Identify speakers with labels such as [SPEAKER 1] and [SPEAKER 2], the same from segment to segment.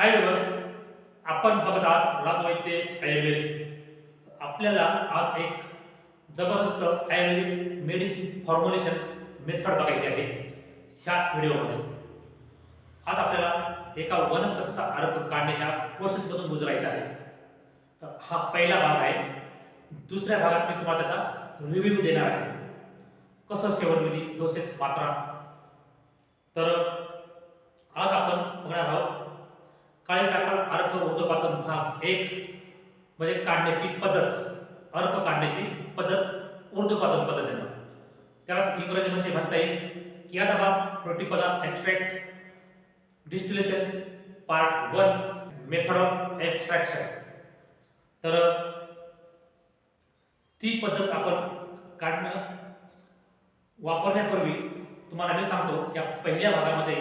[SPEAKER 1] हाय viewers आपण बघत आहात राजवैद्य आयुर्वेद. आपल्याला आज एक जबरदस्त आयुर्वेदिक मेडिसिन फॉर्म्युलेशन मेथड बघायची आहे. ह्या व्हिडिओमध्ये. आज आपल्याला एका वनस्पतीचा अर्क काढण्याच्या प्रोसेसमधून गुजरायचा आहे. तर हा पहिला भाग आहे. दुसऱ्या भागात मी तुम्हाला त्याचा रिव्ह्यू देणार आहे. कसं सेवनविधी डोसेस मात्रा तर आज आपण बघणार आहोत काळे टाकळ अर्क ऊर्ध्वपातन भाग एक. म्हणजे काढण्याची पद्धत. अर्क काढण्याची पद्धत ऊर्ध्वपातन पद्धतीनं. त्याला इंग्रजीमध्ये म्हणता येईल या दबाब प्रोटिकोला extract distillation part one method of extraction तर ती पद्धत आपण काढणं वापरण्यापूर्वी तुम्हाला मी सांगतो या पहिल्या भागामध्ये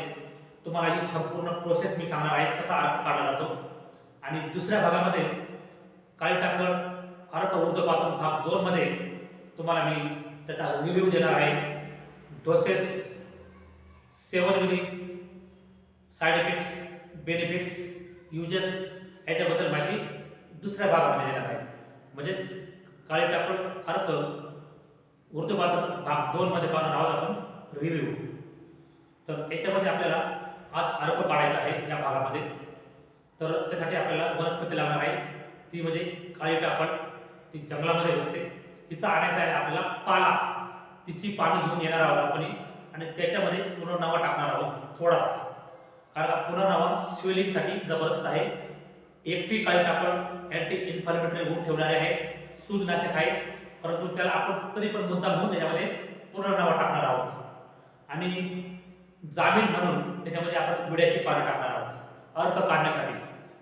[SPEAKER 1] तुम्हाला ही संपूर्ण प्रोसेस मी सांगणार आहे कसा अर्थ काढला जातो. आणि दुसऱ्या भागामध्ये काळी टाकळ अर्क ऊर्ध्वपातन भाग दोनमध्ये तुम्हाला मी त्याचा रिव्ह्यू देणार आहे. डोसेस सेवन विधी साईड इफेक्ट्स बेनिफिट्स युजेस याच्याबद्दल माहिती दुसऱ्या भागामध्ये देणार आहे. म्हणजेच काळी टाकळ अर्क ऊर्ध्वपातन भाग दोनमध्ये पाहणार आहोत आपण रिव्ह्यू तर याच्यामध्ये आपल्याला आज अर्क काढायचा आहे या भागामध्ये. तर त्यासाठी आपल्याला वनस्पती लागणार आहे. ती म्हणजे काळी टाकण. ती जंगलामध्ये भेटते तिचा आणायचा आहे आपल्याला पाला. तिची पानं घेऊन येणार आहोत आपण. आणि त्याच्यामध्ये पुनर्नावा टाकणार आहोत थोडासा. कारण पुनर्नावा स्वेलिंगसाठी जबरदस्त आहे. एकटी काळी टाकण अँटी इन्फ्लॅमेटरी गुण ठेवणारे आहे. सूजनाशक आहे. परंतु त्याला आपण तरी पण मुद्दा म्हणून त्याच्यामध्ये पुनर्नावा टाकणार आहोत. आणि जामीन म्हणून त्याच्यामध्ये आपण विड्याची पानं टाकणार आहोत. अर्क काढण्यासाठी.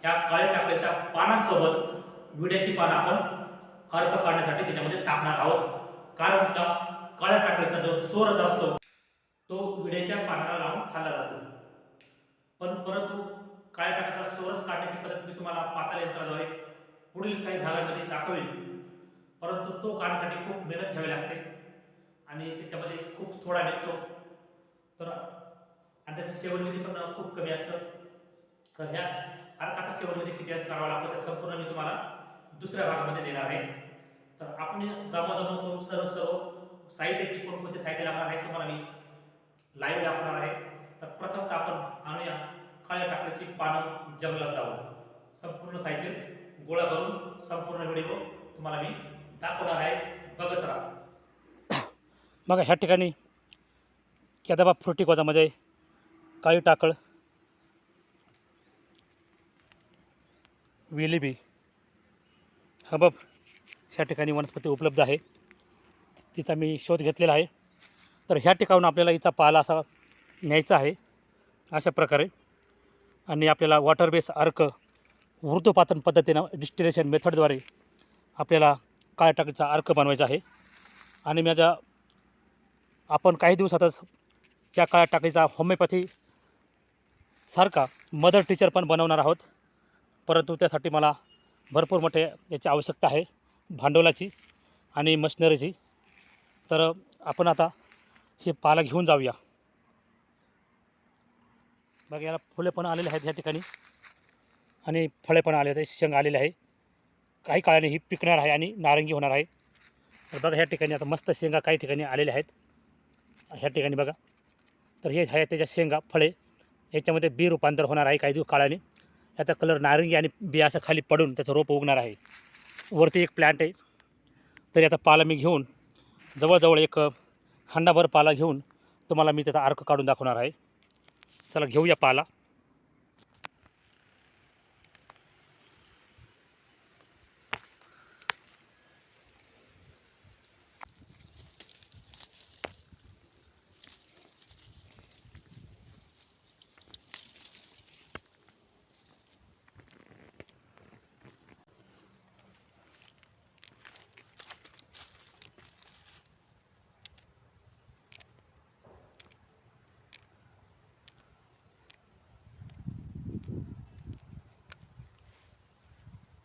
[SPEAKER 1] या काळ्या टाकल्याच्या पानांसोबत विड्याची पानं आपण अर्क काढण्यासाठी त्याच्यामध्ये टाकणार आहोत. कारण का? काळ्या टाकल्याचा जो सोरस असतो तो विड्याच्या पानाला लावून खाल्ला जातो. पण परंतु काळ्या टाकाचा सोरस काढण्याची पद्धत मी तुम्हाला पाताळ यंत्राद्वारे पुढील काही भागांमध्ये दाखवेल. परंतु तो काढण्यासाठी खूप मेहनत घ्यावी लागते आणि त्याच्यामध्ये खूप थोडा निघतो. तर आणि त्याचं सेवनविधी पण खूप कमी असतं. तर ह्या अर्काचा सेवनविधी किती करावा लागतो ते संपूर्ण मी तुम्हाला दुसऱ्या भागामध्ये देणार आहे. तर आपण जमा जमा करून सर्व सर्व साहित्याची कोणकोणते साहित्य लागणार आहे तुम्हाला मी लाईव्ह दाखवणार आहे. तर प्रथमतः आपण आणूया काळ्या टाकळीची पानं जंगलात जावं संपूर्ण साहित्य गोळा करून संपूर्ण व्हिडिओ तुम्हाला मी दाखवणार आहे. बघत राहा.
[SPEAKER 2] बघा ह्या ठिकाणी कॅदाबा फ्रुटिकोजामध्ये काळी टाकळ. वेलिबी हबब ह्या ठिकाणी वनस्पती उपलब्ध आहे. तिचा मी शोध घेतलेला आहे. तर ह्या ठिकाणून आपल्याला हिचा पाला असा न्यायचा आहे. अशा प्रकारे. आणि आपल्याला वॉटर बेस अर्क वृद्धपातन पद्धतीनं डिस्टिलेशन मेथडद्वारे आपल्याला काळ्या टाकीचा अर्क बनवायचा आहे. आणि माझ्या आपण काही दिवसातच त्या काळ्या टाकीचा होमिओपॅथी सारखा मदर टीचर पण बनवणार आहोत. परंतु त्यासाठी मला भरपूर मोठे याची आवश्यकता आहे भांडवलाची आणि मशिनरीची तर आपण आता हे पाला घेऊन जाऊया. बघा याला फुले पण आलेले आहेत ह्या ठिकाणी. आणि फळे पण आले आहेत शेंग आलेले आहे. काही काळाने ही पिकणार आहे आणि नारंगी होणार आहे. तर बघा ह्या ठिकाणी आता मस्त शेंगा काही ठिकाणी आलेल्या आहेत. ह्या ठिकाणी बघा. तर हे आहे त्याच्या शेंगा फळे. याच्यामध्ये बी रूपांतर होणार आहे काही दिवस काळाने. याचा कलर नारंगी आणि बी असं खाली पडून त्याचं रोप उगणार आहे. वरती एक प्लॅन्ट आहे. तर याचा पाला मी घेऊन जवळजवळ एक हांडाभर पाला घेऊन तुम्हाला मी त्याचा अर्क काढून दाखवणार आहे. चला घेऊया पाला.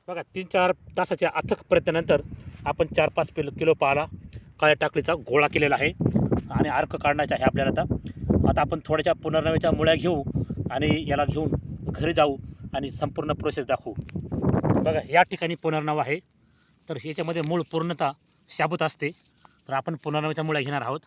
[SPEAKER 2] बघा तीन चार तासाच्या अथक प्रयत्नानंतर आपण चार पाच किलो किलो पाला काळ्या टाकलीचा गोळा केलेला आहे. आणि अर्क काढण्याचा आहे आपल्याला आता. आता आपण थोड्याशा पुनर्नव्याच्या मुळ्या घेऊ आणि याला घेऊन घरी जाऊ आणि संपूर्ण प्रोसेस दाखवू. बघा या ठिकाणी पुनर्नव आहे. तर ह्याच्यामध्ये मूळ पूर्णता शाबूत असते. तर आपण पुनर्नावाच्या मुळ्या घेणार आहोत.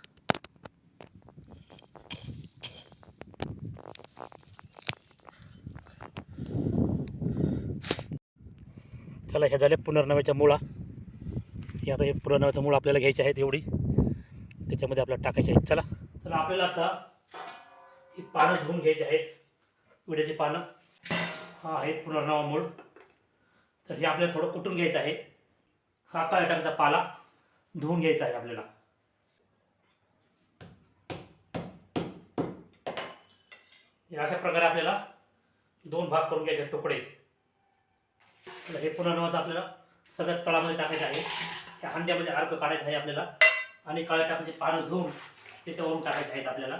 [SPEAKER 2] चला ह्या झाल्या पुनर्नव्याच्या मुळा. हे आता हे पुनर्नव्याच्या मुळा आपल्याला घ्यायचे आहेत एवढी. त्याच्यामध्ये आपल्याला टाकायचे आहेत. चला. चला आपल्याला आता ही पानं धुवून घ्यायची आहेत. विड्याची पानं. हा आहे पुनर्नवा मूळ. तर हे आपल्याला थोडं कुटून घ्यायचं आहे. हा काळ्या टाकाचा पाला धुवून घ्यायचा आहे आपल्याला. हे अशा प्रकारे आपल्याला दोन भाग करून घ्यायचे तुकडे. तर हे पुनर्नवाचं आपल्याला सगळ्यात तळामध्ये टाकायचं आहे. त्या हंड्यामध्ये अर्क काढायचं आहे आपल्याला. आणि काळ्या टाकाचे पानं धुवून त्याच्यावरून टाकायचे आहेत आपल्याला.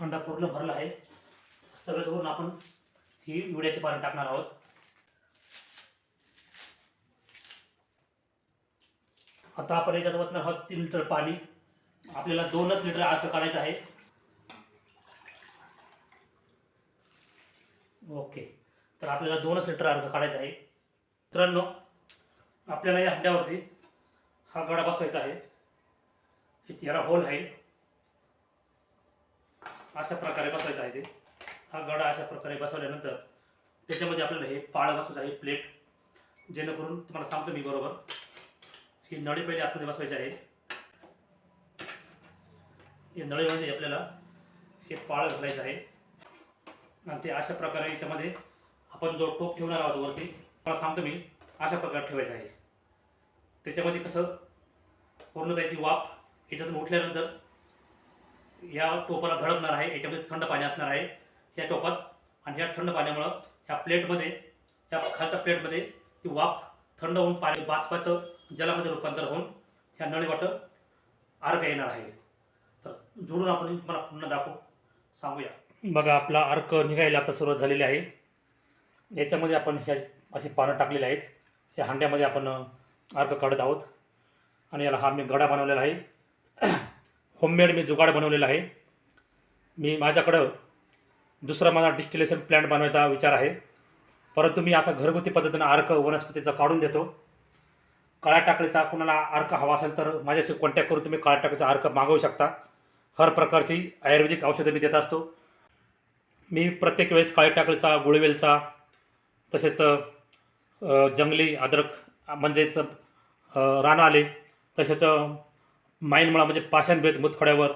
[SPEAKER 2] हंडा पूर्ण भरला आहे. सगळं धुवून आपण ही विड्याची पानं टाकणार आहोत. आता आपण याच्यात ओतणार आहोत तीन लिटर पाणी आपल्याला दोनच लिटर अर्क काढायचं आहे. ओके. तर आपल्याला दोनच लिटर अर्घ काढायचा आहे. मित्रांनो आपल्याला या हंड्यावरती हा गडा बसवायचा आहे. हे याला होल आहे. अशा प्रकारे बसवायचा आहे ते. हा गडा अशा प्रकारे बसवल्यानंतर त्याच्यामध्ये आपल्याला हे पाळ बसवायचं आहे प्लेट. जेणेकरून तुम्हाला सांगतो मी बरोबर. ही नळी पहिले आतमध्ये बसवायची आहे. या नळीमध्ये आपल्याला हे पाळ घालायचं आहे. आणि ते अशा प्रकारे याच्यामध्ये आपण जो टोप ठेवणार आहोत वरती मला सांगतो मी अशा प्रकारे ठेवायचं आहे. त्याच्यामध्ये कसं पूर्ण त्याची वाफ याच्यातून उठल्यानंतर या टोपाला धडकणार आहे याच्यामध्ये थंड पाणी असणार आहे ह्या टोपात. आणि ह्या थंड पाण्यामुळं ह्या प्लेटमध्ये ह्या खालच्या प्लेटमध्ये ती वाफ थंड होऊन पाणी बाष्पाचं जलामध्ये रूपांतर होऊन ह्या नळीवाटं अर्क येणार आहे. तर जुळून आपण मला पुन्हा दाखवू सांगूया. बघा आपला अर्क निघायला आता सुरुवात झालेली आहे. याच्यामध्ये आपण ह्या अशी पानं टाकलेली आहेत. या हांड्यामध्ये आपण अर्क काढत आहोत. आणि याला हा मी गडा बनवलेला आहे. होममेड मी जुगाड बनवलेला आहे. मी माझ्याकडं दुसरा माझा डिस्टिलेशन प्लॅन्ट बनवायचा विचार आहे. परंतु मी असा घरगुती पद्धतीनं अर्क वनस्पतीचा काढून देतो. काळ्या टाकळीचा कुणाला अर्क हवा असेल तर माझ्याशी कॉन्टॅक्ट करून तुम्ही काळ्या टाकळीचा अर्क मागवू शकता. हर प्रकारची आयुर्वेदिक औषधं मी देत असतो. मी प्रत्येक वेळेस काळ्या टाकळीचा गुळवेलचा तसेच जंगली अद्रक म्हणजेच रानं आले तसेच माईनमुळा म्हणजे पाषाणभेद मुतखड्यावर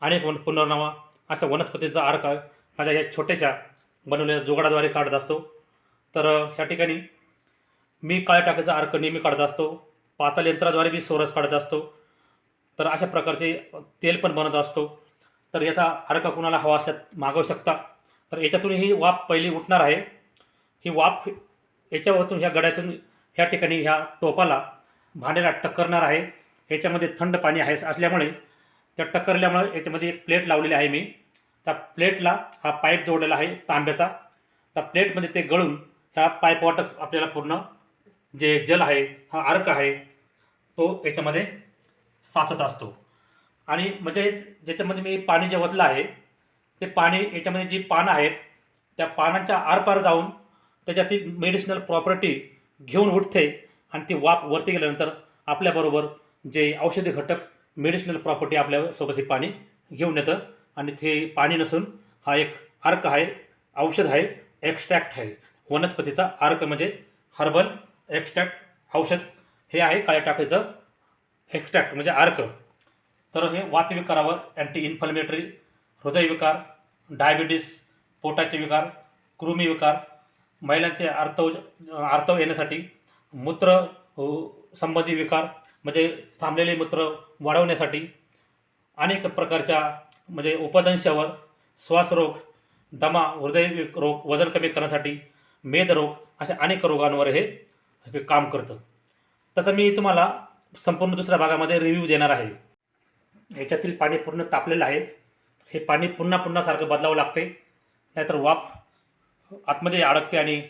[SPEAKER 2] अनेक वन पुनर्नावा अशा वनस्पतीचा आर्क माझ्या या छोट्याशा बनवलेल्या जुगाडाद्वारे काढत असतो. तर ह्या ठिकाणी मी काळ्या टाकाचा अर्क नेहमी काढत असतो. पातळ यंत्राद्वारे मी सोरस काढत असतो. तर अशा प्रकारचे तेल पण बनत असतो. तर याचा अर्क कुणाला हवा असल्यास मागवू शकता. तर याच्यातूनही वाप वाफ पहिली उठणार आहे. ही वाफ याच्यावरतून ह्या गड्यातून ह्या ठिकाणी ह्या टोपाला भांड्याला टक्करणार आहे. याच्यामध्ये थंड पाणी आहे असल्यामुळे त्या टक्करल्यामुळे याच्यामध्ये एक प्लेट लावलेली आहे मी. त्या प्लेटला हा पाईप जोडलेला आहे तांब्याचा. त्या प्लेटमध्ये ते गळून ह्या पाईप वाटक आपल्याला पूर्ण जे जल आहे हा अर्क आहे तो याच्यामध्ये साचत असतो. आणि म्हणजे ज्याच्यामध्ये मी पाणी जे ओतलं आहे ते पाणी याच्यामध्ये जी पानं आहेत त्या पानांच्या आरपार जाऊन त्याच्यातील मेडिसिनल प्रॉपर्टी घेऊन उठते आणि ती वाफ वरती गेल्यानंतर आपल्याबरोबर जे औषधी घटक मेडिसिनल प्रॉपर्टी आपल्यासोबत हे पाणी घेऊन येतं. आणि ते पाणी नसून हा एक अर्क आहे औषध आहे एक्स्ट्रॅक्ट आहे. वनस्पतीचा अर्क म्हणजे हर्बल एक्स्ट्रॅक्ट औषध. हे आहे काळ्या टाकीचं एक्स्ट्रॅक्ट म्हणजे अर्क. तर हे वातविकारावर अँटी इन्फ्लमेटरी हृदयविकार डायबिटीस पोटाचे विकार कृमी विकार महिलांचे आर्तव आर्तव येण्यासाठी मूत्र संबंधी विकार म्हणजे थांबलेले मूत्र वाढवण्यासाठी अनेक प्रकारच्या म्हणजे उपदंशावर श्वासरोग दमा हृदय रोग वजन कमी करण्यासाठी मेदरोग अशा अनेक रोगांवर हे हे काम करतं. तसं मी तुम्हाला संपूर्ण दुसऱ्या भागामध्ये रिव्ह्यू देणार आहे. याच्यातील पाणी पूर्ण तापलेलं आहे. हे पाणी पुन्हा पुन्हा सारखं बदलावं लागते नाहीतर वाफ आतमध्ये अडकते आणि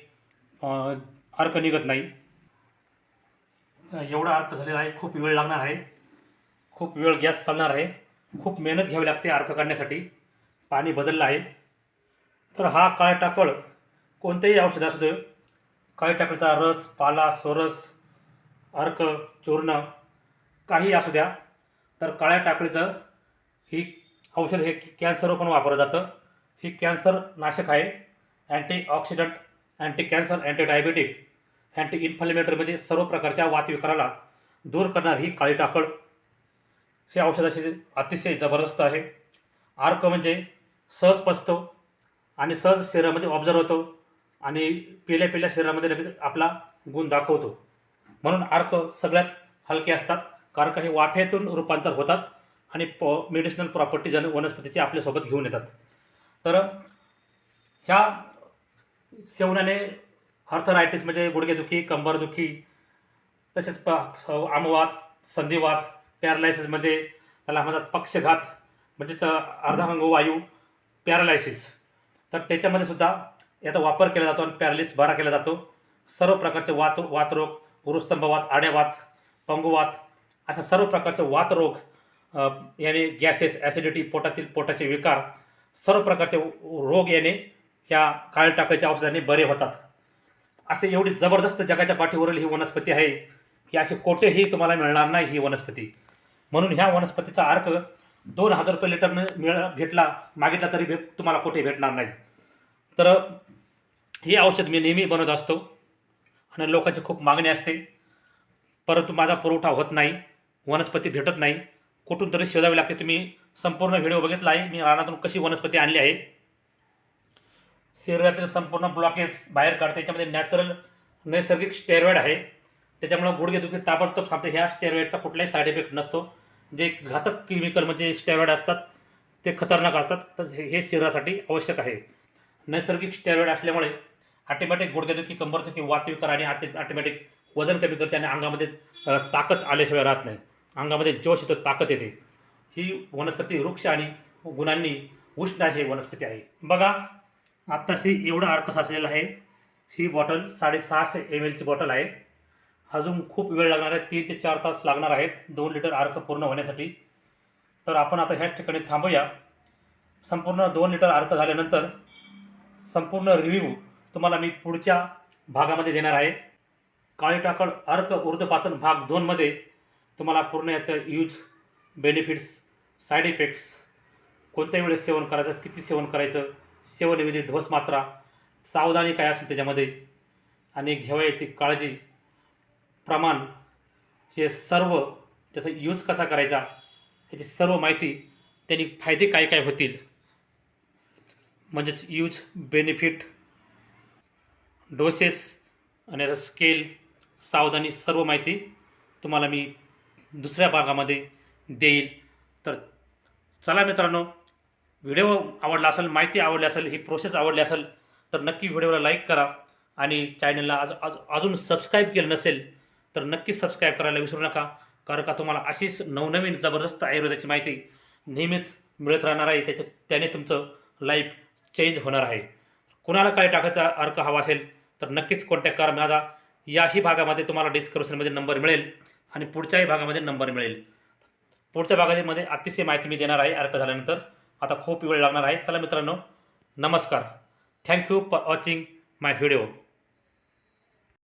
[SPEAKER 2] अर्क निघत नाही. तर एवढा अर्क झालेला आहे खूप वेळ लागणार आहे. खूप वेळ गॅस चालणार आहे. खूप मेहनत घ्यावी लागते अर्क काढण्यासाठी. पाणी बदललं आहे. तर हा काळे टाकळ कोणतेही औषध असू दे काळी टाकळीचा रस पाला सोरस अर्क चूर्ण काही असू द्या. तर काळ्या टाकळीचं ही औषध हे कॅन्सरवर पण वापरलं जातं. ही कॅन्सर नाशक आहे. Antioxidant anti cancer anti diabetic anti inflammatory म्हणजे सर्व प्रकारच्या वातविकाराला दूर करणार ही काळी टाकळ. हे औषध अतिशय जबरदस्त आहे. आर्क म्हणजे सहज पचतो आणि सहज शरीरामध्ये ऑब्झर्व होतो आणि पिल्या पिल्या शरीरामध्ये लगेच आपला गुण दाखवतो. म्हणून अर्क सगळ्यात हलके असतात कारण का हे वाफेतून रूपांतर होतात आणि प मेडिसिनल प्रॉपर्टी जण वनस्पतीची आपल्यासोबत घेऊन येतात. तर ह्या सेवनाने अर्थरायटिस म्हणजे गुडघेदुखी कंबरदुखी तसेच प आमवात संधिवात पॅरालायसिस म्हणजे त्याला म्हणतात पक्षघात म्हणजेच अर्धांग वायू पॅरालायसिस तर त्याच्यामध्ये सुद्धा याचा वापर केला जातो आणि पॅरालिस बरा केला जातो. सर्व प्रकारचे वात वातरोग उरुस्तंभवात आड्यावात पंगुवात अशा सर्व प्रकारचे वातरोग याने गॅसेस ॲसिडिटी पोटातील पोटाचे विकार सर्व प्रकारचे रोग याने ह्या काळ टाकायच्या औषधाने बरे होतात. असे एवढी जबरदस्त जगाच्या पाठीवरील ही वनस्पती आहे की असे कोठेही तुम्हाला मिळणार नाही ही वनस्पती. म्हणून ह्या वनस्पतीचा अर्क दोन हजार रुपये लिटरनं मिळ भेटला मागितला तरी भेट तुम्हाला कुठे भेटणार नाही. तर हे औषध मी नेहमी बनवत असतो आणि लोकांची खूप मागणी असते. परंतु माझा पुरवठा होत नाही वनस्पती भेटत नाही. कुठून तरी शोधावी लागते. तुम्ही संपूर्ण व्हिडिओ बघितला आहे. मी रानातून कशी वनस्पती आणली आहे. शरीरातील संपूर्ण ब्लॉकेज बाहेर काढते. याच्यामध्ये नॅचरल नैसर्गिक स्टेरॉइड आहे. त्याच्यामुळं गुडघेदुखी ताबडतोब सांगते ह्या स्टेरॉइडचा कुठलाही साईड इफेक्ट नसतो. जे घातक केमिकल म्हणजे स्टेरॉइड असतात ते खतरनाक असतात. तर हे हे शरीरासाठी आवश्यक आहे. नैसर्गिक स्टेरॉइड असल्यामुळे ऑटोमॅटिक गुडघेदुखी कंबरदुखी वातविकार आणि ऑटोमॅटिक वजन कमी करते आणि अंगामध्ये ताकद आल्याशिवाय राहत नाही. अंगामध्ये जोश येतो ताकद येते. ही वनस्पती वृक्ष आणि गुणांनी उष्ण अशी वनस्पती आहे. बघा आत्ताशी एवढं अर्क साचलेलं आहे. ही बॉटल साडेसहाशे एम एलची बॉटल आहे. अजून खूप वेळ लागणार आहे. तीन ते चार तास लागणार आहेत. दोन लिटर अर्क पूर्ण होण्यासाठी. तर आपण आता ह्याच ठिकाणी थांबूया. संपूर्ण दोन लिटर अर्क झाल्यानंतर संपूर्ण रिव्ह्यू तुम्हाला मी पुढच्या भागामध्ये देणार आहे. काळी टाकळ अर्क ऊर्ध्वपातन भाग दोनमध्ये तुम्हाला पूर्ण याचं यूज बेनिफिट्स साईड इफेक्ट्स कोणत्या वेळेस सेवन करायचं किती सेवन करायचं सेवनविधी म्हणजे ढोस मात्रा सावधानी काय असेल त्याच्यामध्ये आणि घेवायची काळजी प्रमाण हे सर्व त्याचा यूज कसा करायचा ह्याची सर्व माहिती त्यांनी फायदे काय काय होतील. म्हणजेच यूज बेनिफिट डोसेस आणि याचा स्केल सावधानी सर्व माहिती तुम्हाला मी दुसऱ्या भागामध्ये देईल. तर चला मित्रांनो व्हिडिओ आवडला असेल माहिती आवडली असेल ही प्रोसेस आवडली असेल तर नक्की व्हिडिओला लाईक करा. आणि चॅनलला आज आज अजून सबस्क्राईब केलं नसेल तर नक्की सबस्क्राईब करायला विसरू नका. कारण का तुम्हाला अशीच नवनवीन जबरदस्त आयुर्वेदाची माहिती नेहमीच मिळत राहणार आहे. त्याच्या त्याने तुमचं लाईफ चेंज होणार आहे. कुणाला काय टाकायचा अर्क हवा असेल तर नक्कीच कॉन्टॅक्ट करा माझा. याही भागामध्ये तुम्हाला डिस्क्रिप्शनमध्ये नंबर मिळेल आणि पुढच्याही भागामध्ये नंबर मिळेल. पुढच्या भागामध्ये अतिशय माहिती मी देणार आहे अर्क झाल्यानंतर. आता खूप वेळ लागणार आहे. चला मित्रांनो नमस्कार. Thank you for watching my video